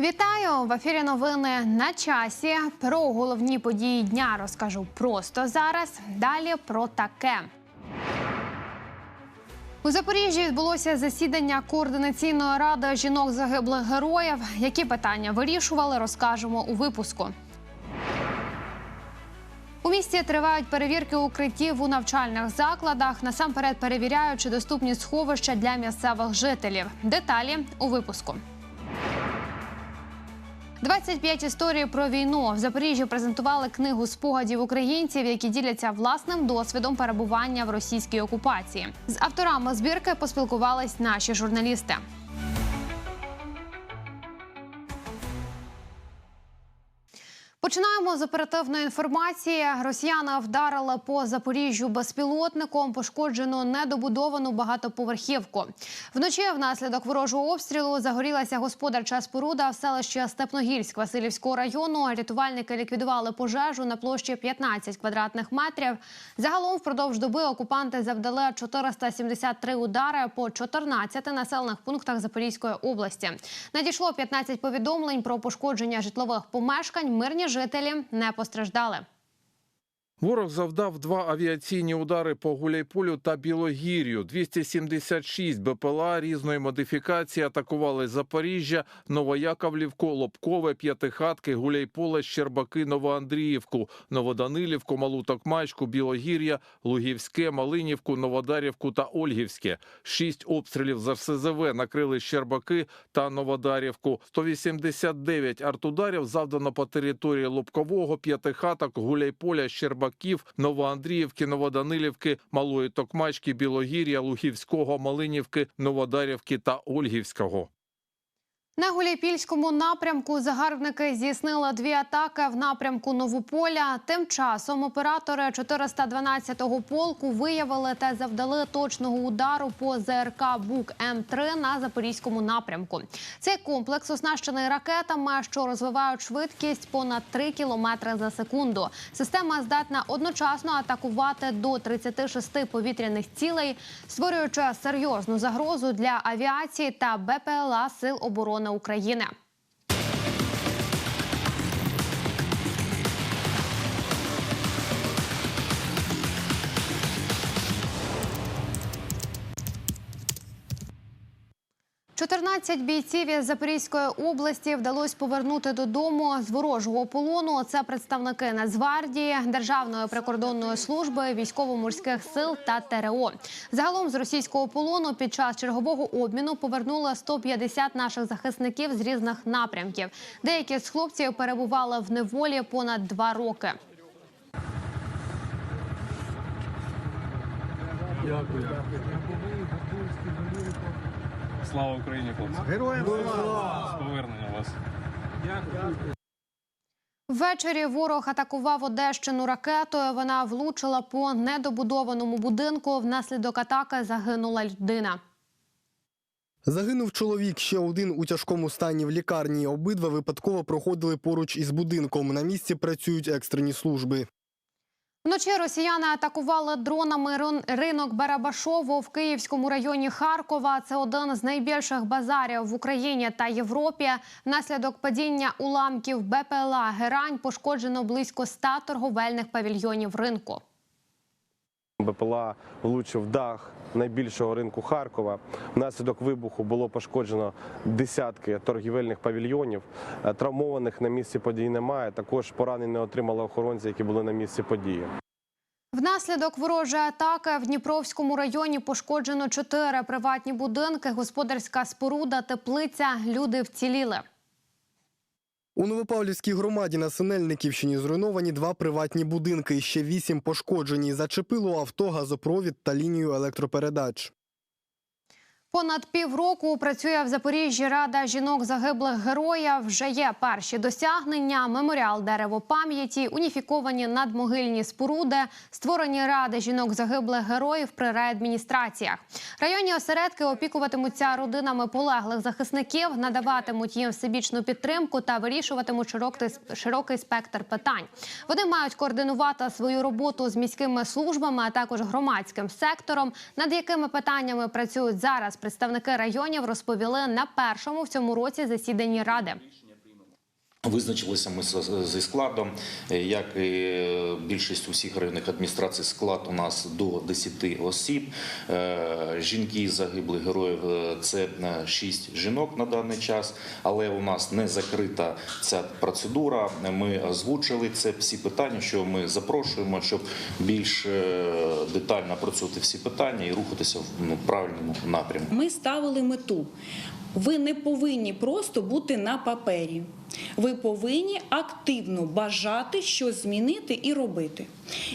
Вітаю в ефірі. Новини на часі. Про головні події дня розкажу просто зараз. Далі про таке. У Запоріжжі відбулося засідання координаційної ради жінок загиблих героїв. Які питання вирішували, розкажемо у випуску. У місті тривають перевірки укриттів у навчальних закладах. Насамперед перевіряють, чи доступні сховища для місцевих жителів. Деталі у випуску. 25 історій про війну в Запоріжжі презентували книгу спогадів українців, які діляться власним досвідом перебування в російській окупації. З авторами збірки поспілкувались наші журналісти. Починаємо з оперативної інформації. Росіяни вдарили по Запоріжжю безпілотником. Пошкоджено недобудовану багатоповерхівку. Вночі внаслідок ворожого обстрілу загорілася господарча споруда в селищі Степногірськ Васильівського району. Рятувальники ліквідували пожежу на площі 15 квадратних метрів. Загалом впродовж доби окупанти завдали 473 удари по 14 населених пунктах Запорізької області. Надійшло 15 повідомлень про пошкодження житлових помешкань. Мирні жителі не постраждали. Ворог завдав два авіаційні удари по Гуляйполю та Білогір'ю. 276 БПЛА різної модифікації атакували Запоріжжя, Новояковлівку, Лобкове, П'ятихатки, Гуляйполе, Щербаки, Новоандріївку, Новоданилівку, Малу Токмачку, Білогір'я, Лугівське, Малинівку, Новодарівку та Ольгівське. Шість обстрілів з РСЗВ накрили Щербаки та Новодарівку. 189 артударів завдано по території Лобкового, П'ятихаток, Гуляйполя, Щербаків, Новоандріївки, Новоданилівки, Малої Токмачки, Білогір'я, Лугівського, Малинівки, Новодарівки та Ольгівського. На Гуляйпільському напрямку загарбники здійснили дві атаки в напрямку Новополя. Тим часом оператори 412-го полку виявили та завдали точного удару по ЗРК Бук М3 на запорізькому напрямку. Цей комплекс оснащений ракетами, що розвивають швидкість понад 3 кілометри за секунду. Система здатна одночасно атакувати до 36 повітряних цілей, створюючи серйозну загрозу для авіації та БПЛА Сил оборони України. «14 бійців із Запорізької області вдалося повернути додому з ворожого полону. Це представники Нацгвардії, Державної прикордонної служби, військово-морських сил та ТРО. Загалом з російського полону під час чергового обміну повернули 150 наших захисників з різних напрямків. Деякі з хлопців перебували в неволі понад два роки. Слава Україні, хлопці! Героям слава! З повернення вас. Ввечері ворог атакував Одещину ракетою. Вона влучила по недобудованому будинку. Внаслідок атаки загинула людина. Загинув чоловік, ще один у тяжкому стані в лікарні. Обидва випадково проходили поруч із будинком. На місці працюють екстрені служби. Вночі росіяни атакували дронами рин- ринок Барабашово в Київському районі Харкова. Це один з найбільших базарів в Україні та Європі. Внаслідок падіння уламків БПЛА Герань пошкоджено близько 100 торговельних павільйонів ринку. БПЛА влучив дах найбільшого ринку Харкова. Внаслідок вибуху було пошкоджено десятки торгівельних павільйонів. Е, Травмованих на місці події немає. Також поранень не отримали охоронці, які були на місці події. Внаслідок ворожої атаки в Дніпровському районі пошкоджено чотири приватні будинки, господарська споруда, теплиця. Люди вціліли. У Новопавлівській громаді на Синельниківщині зруйновані два приватні будинки. Ще вісім пошкоджені. Зачепило авто, газопровід та лінію електропередач. Понад півроку працює в Запоріжжі Рада жінок загиблих героїв. Вже є перші досягнення: меморіал дерево пам'яті, уніфіковані надмогильні споруди, створені ради жінок загиблих героїв при реадміністраціях. Районні осередки опікуватимуться родинами полеглих захисників, надаватимуть їм всебічну підтримку та вирішуватимуть широкий спектр питань. Вони мають координувати свою роботу з міськими службами, а також громадським сектором, над якими питаннями працюють зараз представники районів, розповіли на першому в цьому році засіданні ради. Визначилися ми зі складом, Е, як і більшість усіх районних адміністрацій, склад у нас до 10 осіб. Е, Жінки загиблих героїв е, це 6 жінок на даний час, але у нас не закрита ця процедура. Ми озвучили це всі питання, що ми запрошуємо, щоб більш е, детально опрацювати всі питання і рухатися в ну, правильному напрямку. Ми ставили мету. Ви не повинні просто бути на папері. Ви повинні активно бажати щось змінити і робити.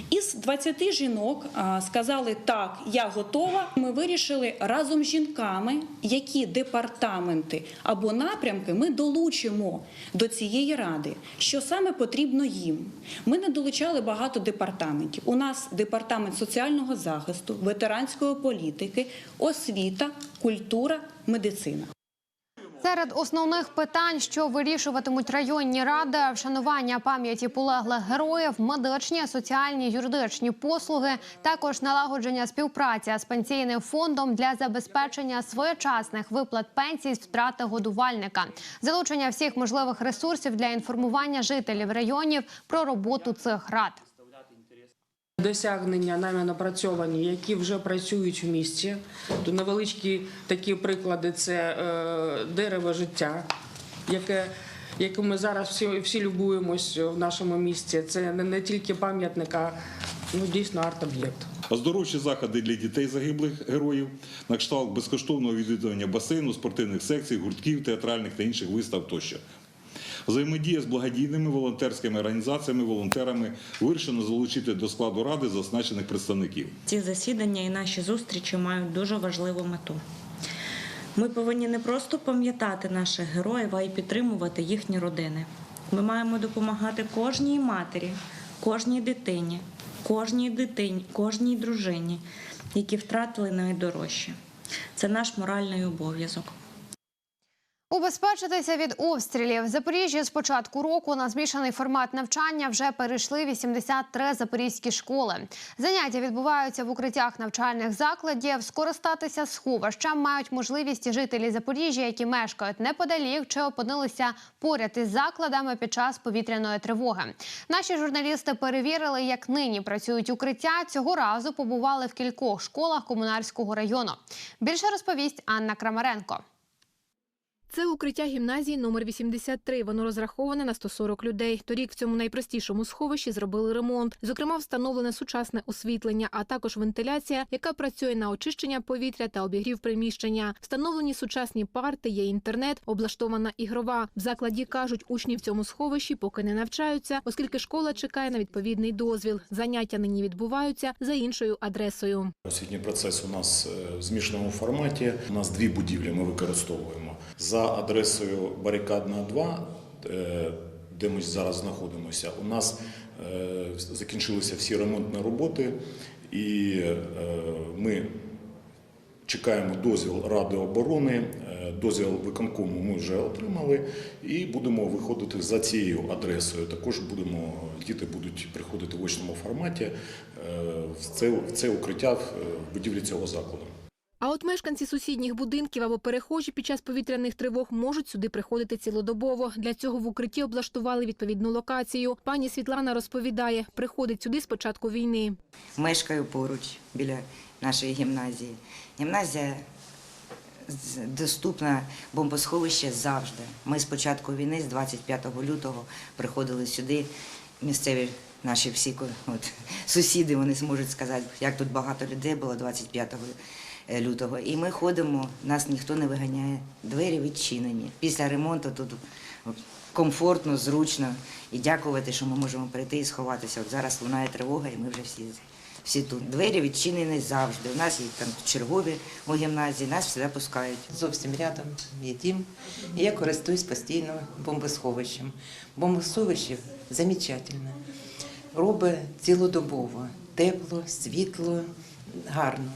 Із 20 жінок сказали так, я готова. Ми вирішили разом з жінками, які департаменти або напрямки ми долучимо до цієї ради, що саме потрібно їм. Ми не долучали багато департаментів. У нас департамент соціального захисту, ветеранської політики, освіта, культура, медицина. Серед основних питань, що вирішуватимуть районні ради, вшанування пам'яті полеглих героїв, медичні, соціальні, юридичні послуги, також налагодження співпраці з пенсійним фондом для забезпечення своєчасних виплат пенсій з втрати годувальника, залучення всіх можливих ресурсів для інформування жителів районів про роботу цих рад. Досягнення нами напрацьовані, які вже працюють в місті. То невеличкі такі приклади це е, дерево життя, яке, яким ми зараз всі, всі любуємось в нашому місті. Це не, не тільки пам'ятник, а ну, дійсно арт-об'єкт. Оздоровчі заходи для дітей загиблих героїв, на кшталт безкоштовного відвідування басейну, спортивних секцій, гуртків, театральних та інших вистав тощо. Взаємодія з благодійними волонтерськими організаціями, волонтерами вирішено залучити до складу ради зазначених представників. Ці засідання і наші зустрічі мають дуже важливу мету. Ми повинні не просто пам'ятати наших героїв, а й підтримувати їхні родини. Ми маємо допомагати кожній матері, кожній дитині, кожній дитині, кожній дружині, які втратили найдорожче. Це наш моральний обов'язок. Убезпечитися від обстрілів в Запоріжжі з початку року на змішаний формат навчання вже перейшли 83 запорізькі школи. Заняття відбуваються в укриттях навчальних закладів. Скористатися сховищем мають можливість жителі Запоріжжя, які мешкають неподалік чи опинилися поряд із закладами під час повітряної тривоги. Наші журналісти перевірили, як нині працюють укриття. Цього разу побували в кількох школах комунальського району. Більше розповість Анна Крамаренко. Це укриття гімназії номер 83. Воно розраховане на 140 людей. Торік в цьому найпростішому сховищі зробили ремонт. Зокрема, встановлене сучасне освітлення, а також вентиляція, яка працює на очищення повітря та обігрів приміщення. Встановлені сучасні парти, є інтернет, облаштована ігрова. В закладі кажуть, учні в цьому сховищі поки не навчаються, оскільки школа чекає на відповідний дозвіл. Заняття нині відбуваються за іншою адресою. Освітній процес у нас е, в змішаному форматі. У нас дві будівлі ми використовуємо за адресою Барикадна 2, е, де ми зараз знаходимося. У нас е, закінчилися всі ремонтні роботи, і е, ми чекаємо дозвіл Ради оборони. Дозвіл виконкому ми вже отримали і будемо виходити за цією адресою. Також будемо діти будуть приходити в очному форматі в це, в це укриття в будівлі цього закладу. А от мешканці сусідніх будинків або перехожі під час повітряних тривог можуть сюди приходити цілодобово. Для цього в укритті облаштували відповідну локацію. Пані Світлана розповідає, приходить сюди з початку війни. Мешкаю поруч біля нашої гімназії. Гімназія доступна бомбосховище завжди. Ми з початку війни, з 25 лютого, приходили сюди. Місцеві наші всі от, сусіди вони зможуть сказати, як тут багато людей було 25 лютого. І ми ходимо, нас ніхто не виганяє, двері відчинені. Після ремонту тут комфортно, зручно. І дякувати, що ми можемо прийти і сховатися. От зараз лунає тривога, і ми вже всі, всі тут. Двері відчинені завжди. У нас є там чергові у гімназії, нас всі пускають. Зовсім рядом є дім, і я користуюсь постійно бомбосховищем. Бомбосховище замечательне. Робить цілодобово, тепло, світло, гарно.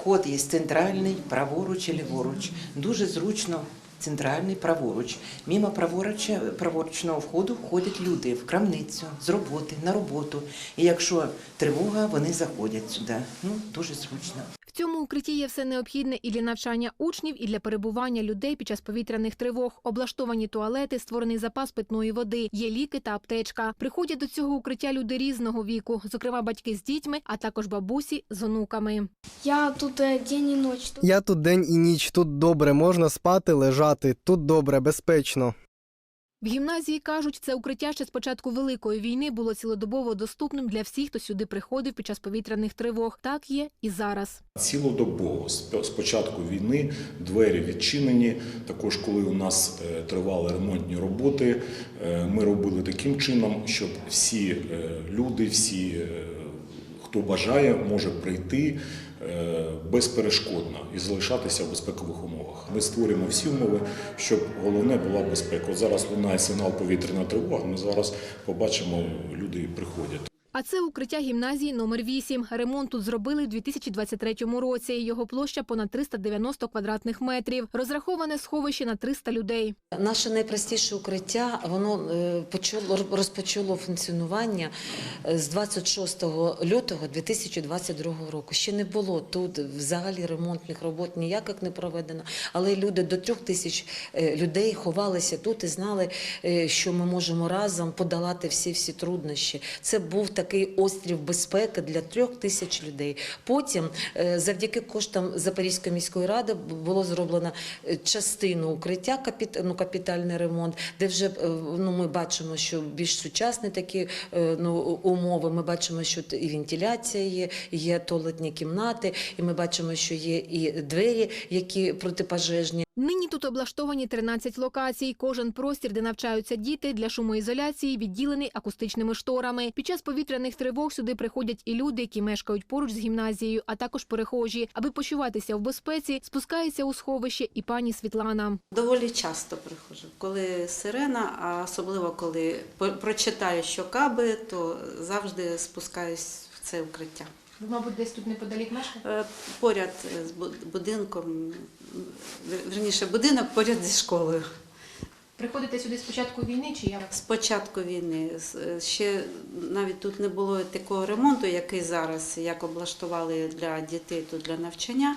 Вход є центральний, праворуч і ліворуч. Дуже зручно центральний праворуч. Мімо праворуч, праворучного входу входять люди в крамницю, з роботи, на роботу. І якщо тривога, вони заходять сюди. Ну, дуже зручно. В цьому укритті є все необхідне і для навчання учнів, і для перебування людей під час повітряних тривог. Облаштовані туалети, створений запас питної води, є ліки та аптечка. Приходять до цього укриття люди різного віку, зокрема батьки з дітьми, а також бабусі з онуками. Я тут е, день і ніч. Я тут день і ніч, тут добре, можна спати, лежати, тут добре, безпечно. В гімназії кажуть, це укриття ще з початку великої війни було цілодобово доступним для всіх, хто сюди приходив під час повітряних тривог. Так є і зараз. Цілодобово з початку війни двері відчинені. Також коли у нас е, тривали ремонтні роботи, е, ми робили таким чином, щоб всі е, люди, всі, хто бажає, може прийти безперешкодно і залишатися в безпекових умовах. Ми створюємо всі умови, щоб головне була безпека. От зараз лунає сигнал повітряна тривога. Ми зараз побачимо, люди приходять. А це укриття гімназії номер 8. Ремонт тут зробили у 2023 році. Його площа понад 390 квадратних метрів. Розраховане сховище на 300 людей. Наше найпростіше укриття воно е, розпочало функціонування е, з 26 лютого 2022 року. Ще не було тут взагалі ремонтних робот ніяких не проведено, але люди до трьох тисяч е, людей ховалися тут і знали, що ми можемо разом подолати всі всі труднощі. Це був такий острів безпеки для трьох тисяч людей. Потім, е, завдяки коштам Запорізької міської ради, було зроблено е, частину укриття, ну, капітальний ремонт, де вже е, ну, ми бачимо, що більш сучасні такі ну, умови. Ми бачимо, що і вентиляція є, є туалетні кімнати, і ми бачимо, що є і двері, які протипожежні. Нині тут облаштовані 13 локацій. Кожен простір, де навчаються діти, для шумоізоляції відділений акустичними шторами. Під час повітряних тривог сюди приходять і люди, які мешкають поруч з гімназією, а також перехожі. Аби почуватися в безпеці, спускається у сховище і пані Світлана. Доволі часто приходжу. Коли сирена, а особливо коли прочитаю, що каби, то завжди спускаюсь в це укриття. Ви, мабуть, десь тут неподалік мешкаєте? Е, Поряд з будинком, верніше, будинок поряд зі школою. Приходите сюди з початку війни чи як? З початку війни ще навіть тут не було такого ремонту, який зараз, як облаштували для дітей тут для навчання.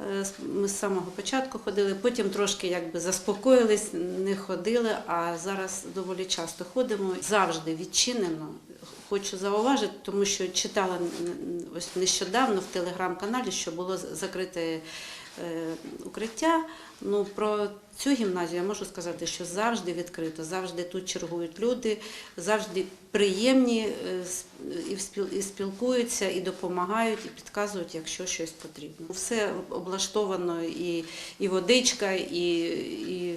Е, Ми з самого початку ходили, потім трошки якби заспокоїлись, не ходили, а зараз доволі часто ходимо. Завжди відчинено. Хочу зауважити, тому що читала ось нещодавно в телеграм-каналі, що було закрите укриття. Ну про цю гімназію я можу сказати, що завжди відкрито, завжди тут чергують люди, завжди приємні е, і спілкуються, і допомагають, і підказують, якщо щось потрібно. Все облаштовано і, і водичка, і, і,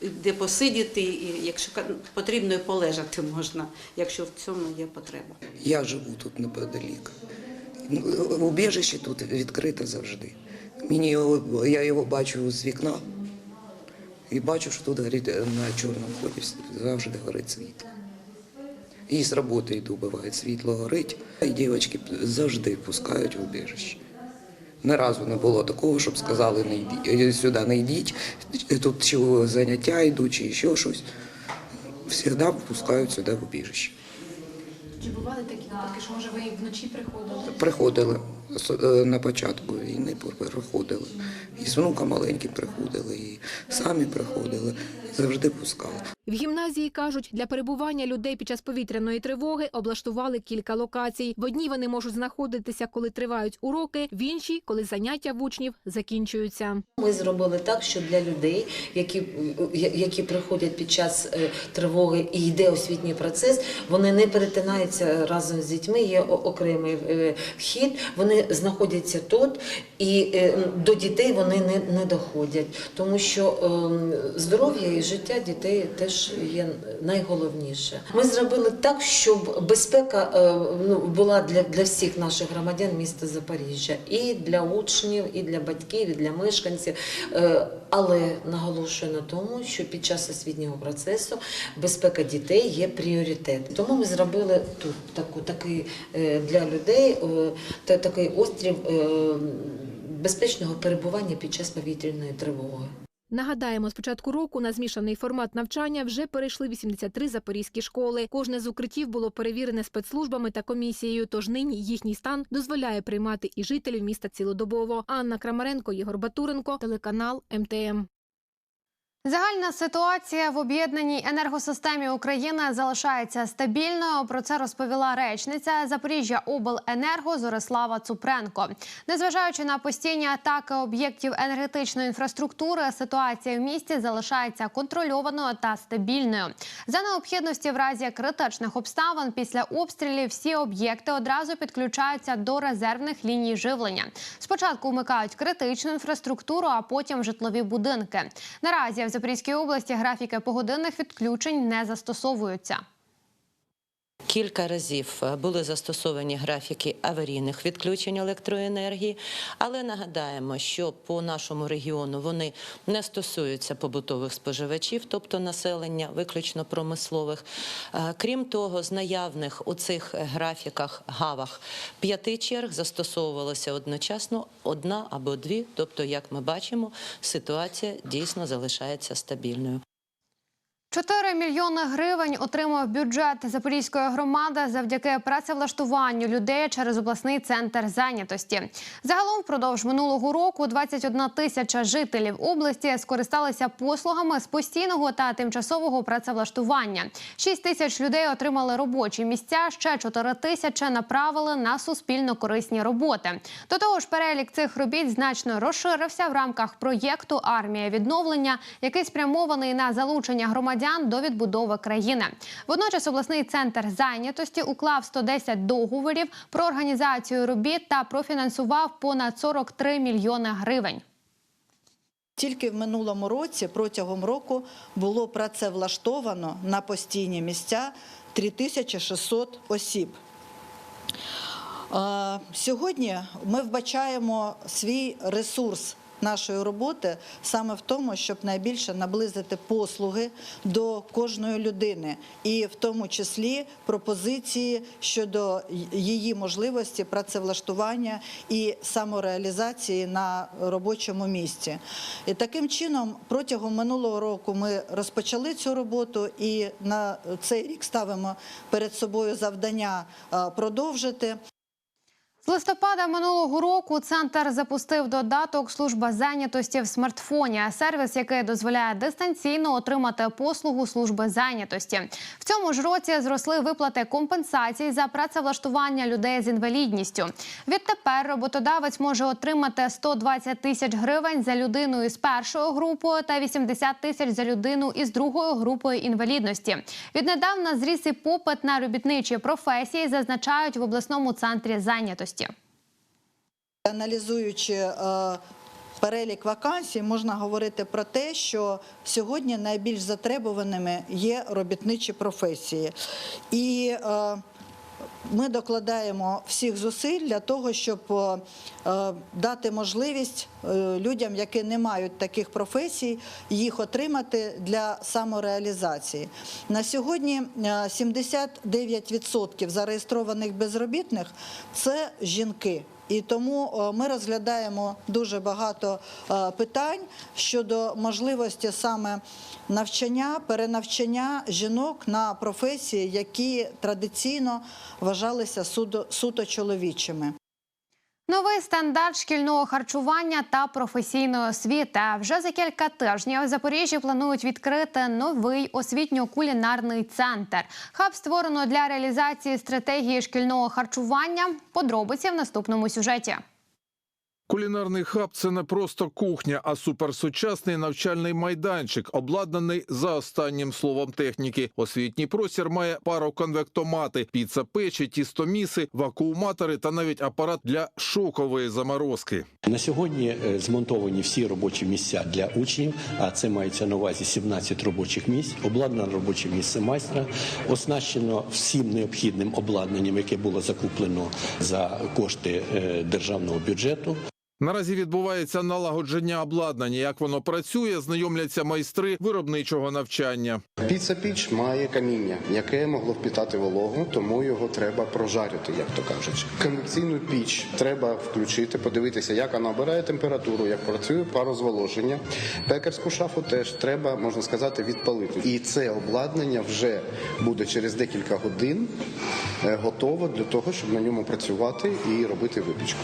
і де посидіти, і якщо потрібно, і полежати можна, якщо в цьому є потреба. Я живу тут неподалік. Ну, Убіжище тут відкрите завжди. Мені його, я його бачу з вікна і бачу, що тут горить е, на чорному ході завжди горить світло. І з роботи йду, буває, світло горить, і дівчатки завжди пускають в убіжище. Ні разу не було такого, щоб сказали, не йдіть, е, сюди не йдіть, тут чи заняття йдуть, чи ще щось. Завжди пускають сюди в убіжище. Чи бували такі випадки, що може ви вночі приходили? Приходили е, на початку війни, приходили. І з внуком маленьким приходили, і самі приходили, завжди пускали. В гімназії кажуть, для перебування людей під час повітряної тривоги облаштували кілька локацій. В одній вони можуть знаходитися, коли тривають уроки, в іншій, коли заняття в учнів закінчуються. Ми зробили так, що для людей, які, які приходять під час е, тривоги і йде освітній процес, вони не перетинаються разом з дітьми. Є окремий е, вхід. Вони знаходяться тут, і е, до дітей вони не, не доходять, тому що ем, здоров'я і життя дітей теж є найголовніше. Ми зробили так, щоб безпека е, ну, була для, для всіх наших громадян міста Запоріжжя, і для учнів, і для батьків, і для мешканців. Е, Але наголошую на тому, що під час освітнього процесу безпека дітей є пріоритет. Тому ми зробили тут таку такий е, для людей та такий острів безпечного перебування під час повітряної тривоги. Нагадаємо, з початку року на змішаний формат навчання вже перейшли 83 запорізькі школи. Кожне з укриттів було перевірене спецслужбами та комісією. Тож нині їхній стан дозволяє приймати і жителів міста цілодобово. Анна Крамаренко, Єгор Батуренко, телеканал МТМ. Загальна ситуація в об'єднаній енергосистемі України залишається стабільною. Про це розповіла речниця Запоріжжя Обленерго Зорислава Цупренко. Незважаючи на постійні атаки об'єктів енергетичної інфраструктури, ситуація в місті залишається контрольованою та стабільною. За необхідності, в разі критичних обставин після обстрілів всі об'єкти одразу підключаються до резервних ліній живлення. Спочатку вмикають критичну інфраструктуру, а потім житлові будинки. Наразі в Запорізькій області графіки погодинних відключень не застосовуються. Кілька разів е, були застосовані графіки аварійних відключень електроенергії, але нагадаємо, що по нашому регіону вони не стосуються побутових споживачів, тобто населення, виключно промислових. Е, Крім того, з наявних у цих графіках гавах п'яти черг застосовувалося одночасно одна або дві. Тобто, як ми бачимо, ситуація дійсно залишається стабільною. 4 мільйони гривень отримав бюджет Запорізької громади завдяки працевлаштуванню людей через обласний центр зайнятості. Загалом впродовж минулого року 21 тисяча жителів області скористалися послугами з постійного та тимчасового працевлаштування. 6 тисяч людей отримали робочі місця. Ще 4 тисячі направили на суспільно корисні роботи. До того ж, перелік цих робіт значно розширився в рамках проєкту Армія відновлення, який спрямований на залучення громадян до відбудови країни. Водночас обласний центр зайнятості уклав 110 договорів про організацію робіт та профінансував понад 43 мільйони гривень. Тільки в минулому році, протягом року, було працевлаштовано на постійні місця 3600 осіб. Е, Сьогодні ми вбачаємо свій ресурс нашої роботи саме в тому, щоб найбільше наблизити послуги до кожної людини, і в тому числі пропозиції щодо її можливості працевлаштування і самореалізації на робочому місці. І таким чином, протягом минулого року ми розпочали цю роботу, і на цей рік ставимо перед собою завдання е, продовжити. З листопада минулого року центр запустив додаток служба зайнятості в смартфоні, сервіс, який дозволяє дистанційно отримати послугу служби зайнятості. В цьому ж році зросли виплати компенсацій за працевлаштування людей з інвалідністю. Відтепер роботодавець може отримати 120 тисяч гривень за людину із першою групою та 80 тисяч за людину із другою групою інвалідності. Віднедавна зріс і попит на робітничі професії, зазначають в обласному центрі зайнятості. Аналізуючи е, перелік вакансій, можна говорити про те, що сьогодні найбільш затребуваними є робітничі професії. І е, ми докладаємо всіх зусиль для того, щоб е, дати можливість е, людям, які не мають таких професій, їх отримати для самореалізації. На сьогодні е, 79% зареєстрованих безробітних це жінки. І тому е, ми розглядаємо дуже багато е, питань щодо можливості саме навчання, перенавчання жінок на професії, які традиційно вважалися суто чоловічими. Новий стандарт шкільного харчування та професійної освіти. Вже за кілька тижнів в Запоріжжі планують відкрити новий освітньо-кулінарний центр. Хаб створено для реалізації стратегії шкільного харчування. Подробиці в наступному сюжеті. Кулінарний хаб це не просто кухня, а суперсучасний навчальний майданчик, обладнаний за останнім словом техніки. Освітній простір має пароконвектомати, піца-печі, тістоміси, вакууматори та навіть апарат для шокової заморозки. На сьогодні е, змонтовані всі робочі місця для учнів, а це мається на увазі 17 робочих місць, обладнане робоче місце майстра, оснащено всім необхідним обладнанням, яке було закуплено за кошти е, державного бюджету. Наразі відбувається налагодження обладнання. Як воно працює, знайомляться майстри виробничого навчання. Піца-піч має каміння, яке могло впітати вологу, тому його треба прожарити, як то кажуть. Конвекційну піч треба включити, подивитися, як вона обирає температуру, як працює парозволоження. Пекарську шафу теж треба, можна сказати, відпалити. І це обладнання вже буде через декілька годин е, готово для того, щоб на ньому працювати і робити випічку.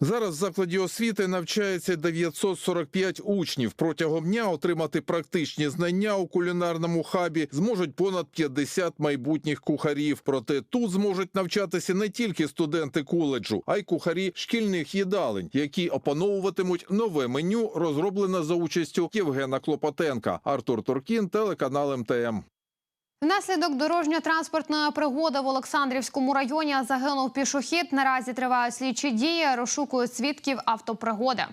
Зараз в закладі освіти навчається 945 учнів. Протягом дня отримати практичні знання у кулінарному хабі зможуть понад 50 майбутніх кухарів. Проте тут зможуть навчатися не тільки студенти коледжу, а й кухарі шкільних їдалень, які опановуватимуть нове меню, розроблене за участю Євгена Клопотенка. Артур Туркін, телеканал МТМ. Внаслідок дорожньо-транспортної пригоди в Олександрівському районі загинув пішохід. Наразі тривають слідчі дії, розшукують свідків автопригоди.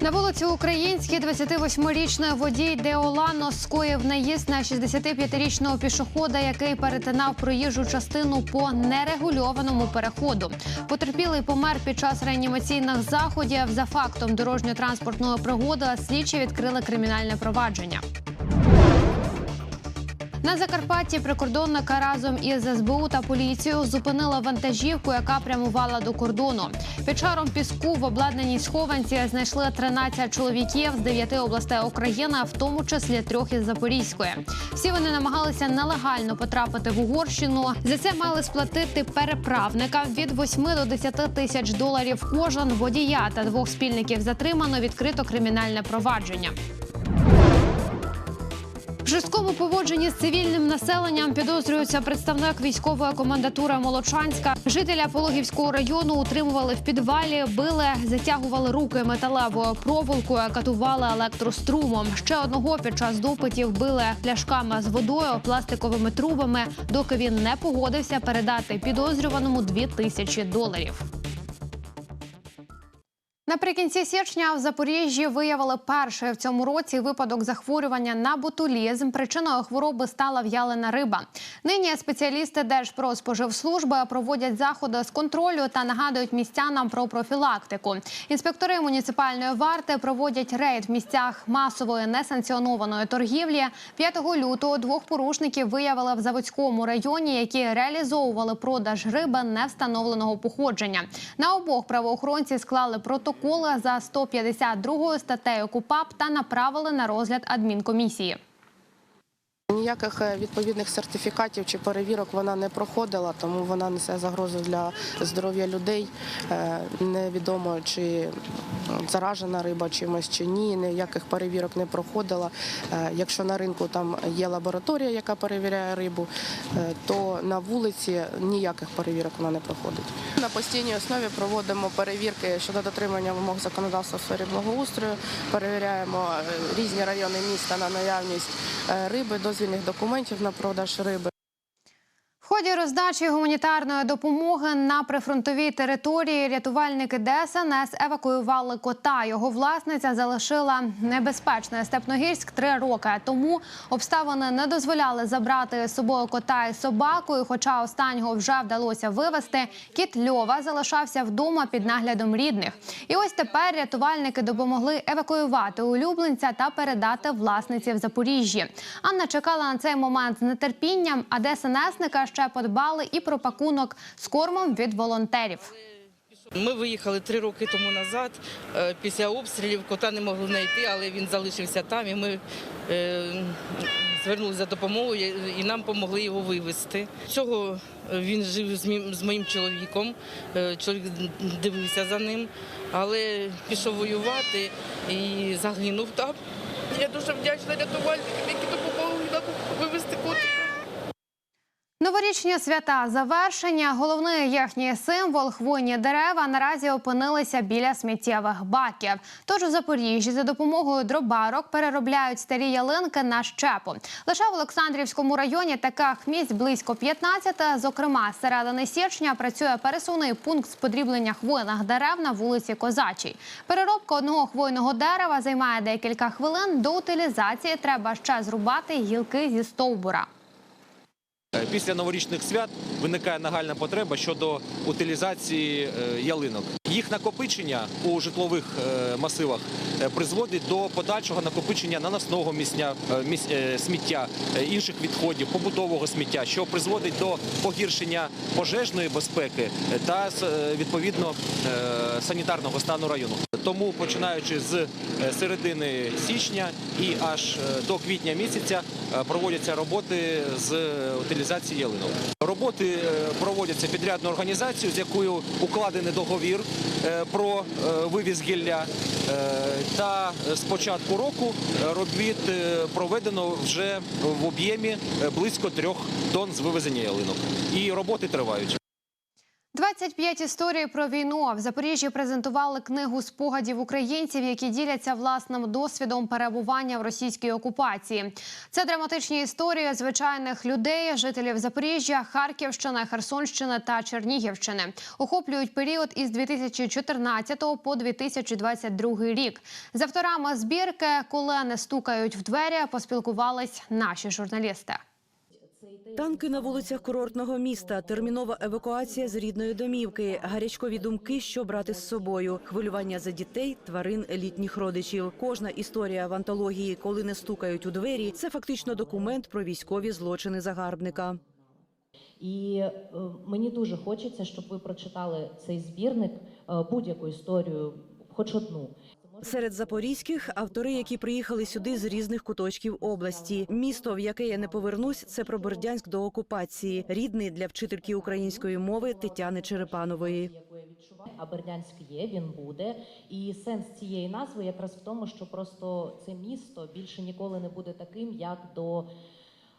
На вулиці Українській 28-річний водій Деолано скоїв наїзд на 65-річного пішохода, який перетинав проїжджу частину по нерегульованому переходу. Потерпілий помер під час реанімаційних заходів. За фактом дорожньо-транспортної пригоди слідчі відкрили кримінальне провадження. На Закарпатті прикордонника разом із СБУ та поліцією зупинила вантажівку, яка прямувала до кордону. Під шаром піску в обладнаній схованці знайшли 13 чоловіків з 9 областей України, в тому числі трьох із Запорізької. Всі вони намагалися нелегально потрапити в Угорщину. За це мали сплатити переправникам від 8 до 10 тисяч доларів. Кожен водія та двох спільників затримано відкрито кримінальне провадження. В жорсткому поводженні з цивільним населенням підозрюється представник військової комендатури Молочанська. Жителя Пологівського району утримували в підвалі, били, затягували руки металевою проволокою, катували електрострумом. Ще одного під час допитів били пляшками з водою, пластиковими трубами, доки він не погодився передати підозрюваному 2 тисячі доларів. Наприкінці січня в Запоріжжі виявили перший в цьому році випадок захворювання на ботулізм. Причиною хвороби стала в'ялена риба. Нині спеціалісти Держпродспоживслужби проводять заходи з контролю та нагадують містянам про профілактику. Інспектори муніципальної варти проводять рейд в місцях масової несанкціонованої торгівлі. 5 лютого двох порушників виявили в Заводському районі, які реалізовували продаж риби невстановленого походження. На обох правоохоронці склали протоколи за 152 статтею КУПАП та направили на розгляд адмінкомісії. Ніяких е, відповідних сертифікатів чи перевірок вона не проходила, тому вона несе загрозу для здоров'я людей. Е, Невідомо, чи заражена риба чимось чи ні. Ніяких перевірок не проходила. Е, Якщо на ринку там є лабораторія, яка перевіряє рибу, е, то на вулиці ніяких перевірок вона не проходить. На постійній основі проводимо перевірки щодо дотримання вимог законодавства в сфері благоустрою. Перевіряємо е, різні райони міста на наявність риби, дозвільних документів на продаж риби. В ході роздачі гуманітарної допомоги на прифронтовій території рятувальники ДСНС евакуювали кота. Його власниця залишила небезпечний Степногірськ три роки. Тому обставини не дозволяли забрати з собою кота і собаку. І Хоча останнього вже вдалося вивезти, кіт Льова залишався вдома під наглядом рідних. І ось тепер рятувальники допомогли евакуювати улюбленця та передати власниці в Запоріжжі. Анна чекала на цей момент з нетерпінням, а ДСНСника ще подбали і про пакунок з кормом від волонтерів. Ми виїхали три роки тому назад. е, Після обстрілів кота не могли знайти, але він залишився там. І ми е, звернулися за допомогою і нам допомогли його вивезти. Цього він жив з моїм чоловіком. е, Чоловік дивився за ним, але пішов воювати і загинув там. Я дуже вдячна рятувальникам, які допомогли нам вивезти. Новорічні свята завершення. Головний їхній символ хвойні дерева наразі опинилися біля сміттєвих баків. Тож у Запоріжжі за допомогою дробарок переробляють старі ялинки на щепу. Лише в Олександрівському районі таких місць близько 15. Зокрема, з середини січня працює пересувний пункт з подріблення хвойних дерев на вулиці Козачій. Переробка одного хвойного дерева займає декілька хвилин. До утилізації треба ще зрубати гілки зі стовбура. Е, Після новорічних свят виникає нагальна потреба щодо утилізації е, ялинок. їх накопичення у житлових е, масивах призводить до подальшого накопичення наносного місня, міс- е, сміття, інших відходів, побутового сміття, що призводить до погіршення пожежної безпеки та відповідно санітарного стану району. Тому починаючи з середини січня і аж до квітня місяця проводяться роботи з е, утилізації ялинок. Роботи е, проводяться підрядною організацією, з якою укладений договір е, про е, вивіз гілля. Та з початку року робіт проведено вже в об'ємі близько трьох тонн з вивезення ялинок. І роботи тривають. 25 історій про війну в Запоріжжі презентували книгу спогадів українців, які діляться власним досвідом перебування в російській окупації. Це драматичні історії звичайних людей, жителів Запоріжжя, Харківщини, Херсонщини та Чернігівщини. Охоплюють період із 2014 по 2022 рік. З авторами збірки, коли не стукають в двері, поспілкувались наші журналісти. Танки на вулицях курортного міста, термінова евакуація з рідної домівки, гарячкові думки, що брати з собою, хвилювання за дітей, тварин, літніх родичів. Кожна історія в антології, коли не стукають у двері, це фактично документ про військові злочини загарбника. І е, мені дуже хочеться, щоб ви прочитали цей збірник, е, будь-яку історію, хоч одну. Серед запорізьких автори, які приїхали сюди з різних куточків області. Місто, в яке я не повернусь, це про Бердянськ до окупації, рідний для вчительки української мови Тетяни Черепанової. А Бердянськ є, він буде. І сенс цієї назви якраз в тому, що просто це місто більше ніколи не буде таким, як до.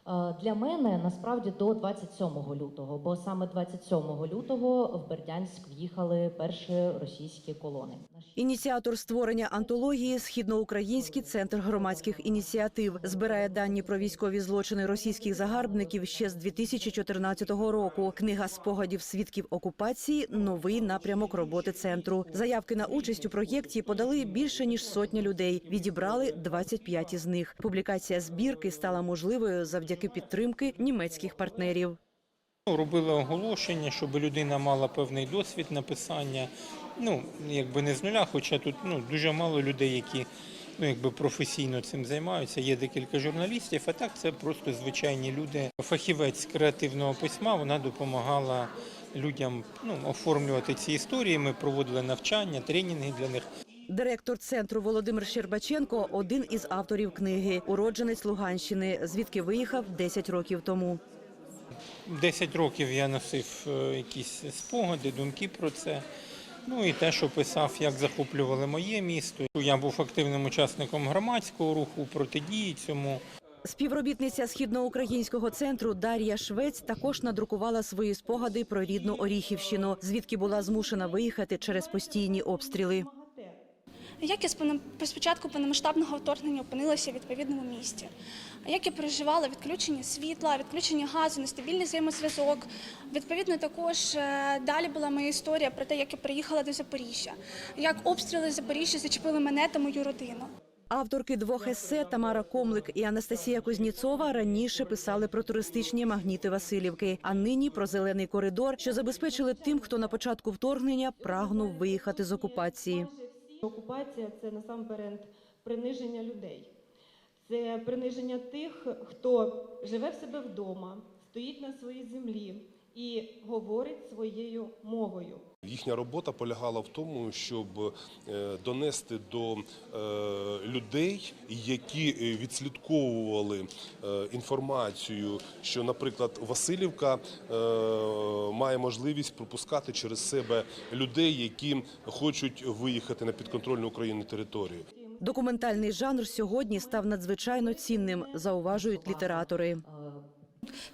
е, Для мене насправді до 27 лютого, бо саме 27 лютого в Бердянськ в'їхали перші російські колони. Ініціатор створення антології Східноукраїнський центр громадських ініціатив збирає дані про військові злочини російських загарбників ще з 2014 року. Книга спогадів свідків окупації новий напрямок роботи центру. Заявки на участь у проєкті подали більше ніж сотня людей. Відібрали 25 із них. Публікація збірки стала можливою завдяки підтримки німецьких партнерів. Робили оголошення, щоб людина мала певний досвід написання. Ну, якби не з нуля, хоча тут ну, дуже мало людей, які ну, якби професійно цим займаються. Є декілька журналістів, а так це просто звичайні люди. Фахівець креативного письма вона допомагала людям ну, оформлювати ці історії. Ми проводили навчання, тренінги для них. Директор центру Володимир Щербаченко один із авторів книги, уродженець Луганщини, звідки виїхав 10 років тому. 10 років я носив е, якісь спогади, думки про це. Ну і те, що писав, як захоплювали моє місто. Я був активним учасником громадського руху протидії цьому. Співробітниця східноукраїнського центру Дар'я Швець також надрукувала свої спогади про рідну Оріхівщину, звідки була змушена виїхати через постійні обстріли. Як я спона- спочатку повномасштабного вторгнення опинилася в відповідному місті? Як я переживала відключення світла, відключення газу, нестабільний взаємозв'язок. Відповідно, також е, далі була моя історія про те, як я приїхала до Запоріжжя, як обстріли Запоріжжя зачепили мене та мою родину. Авторки двох есе Тамара Комлик і Анастасія Кузніцова раніше писали про туристичні магніти Васильівки, а нині про зелений коридор, що забезпечили тим, хто на початку вторгнення прагнув виїхати з окупації. Окупація це насамперед приниження людей. Це приниження тих, хто живе в себе вдома, стоїть на своїй землі і говорить своєю мовою. Їхня робота полягала в тому, щоб е, донести до е, людей, які е, відслідковували інформацію, що, наприклад, Васильівка має можливість пропускати через себе людей, які хочуть виїхати на підконтрольну Україні територію. Документальний жанр сьогодні став надзвичайно цінним, зауважують літератори.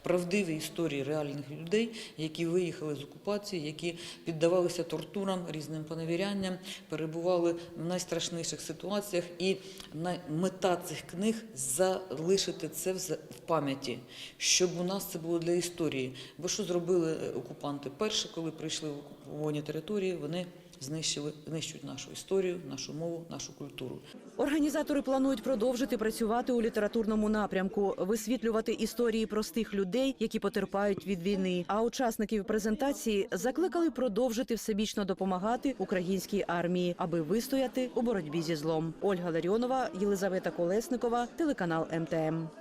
Правдиві історії реальних людей, які виїхали з окупації, які піддавалися тортурам, різним поневірянням, перебували в найстрашніших ситуаціях. І мета цих книг залишити це в пам'яті, щоб у нас це було для історії. Бо що зробили е, окупанти? Перше, коли прийшли в окуповані території, вони знищили, знищують нашу історію, нашу мову, нашу культуру. Організатори планують продовжити працювати у літературному напрямку, висвітлювати історії простих людей, які потерпають від війни. А учасників презентації закликали продовжити всебічно допомагати українській армії, аби вистояти у боротьбі зі злом. Ольга Ларіонова, Єлизавета Колесникова, телеканал МТМ.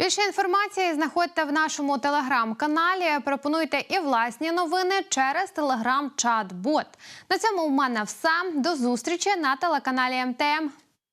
Більше інформації знаходьте в нашому телеграм-каналі. Пропонуйте і власні новини через телеграм-чат-бот. На цьому у мене все. До зустрічі на телеканалі МТМ.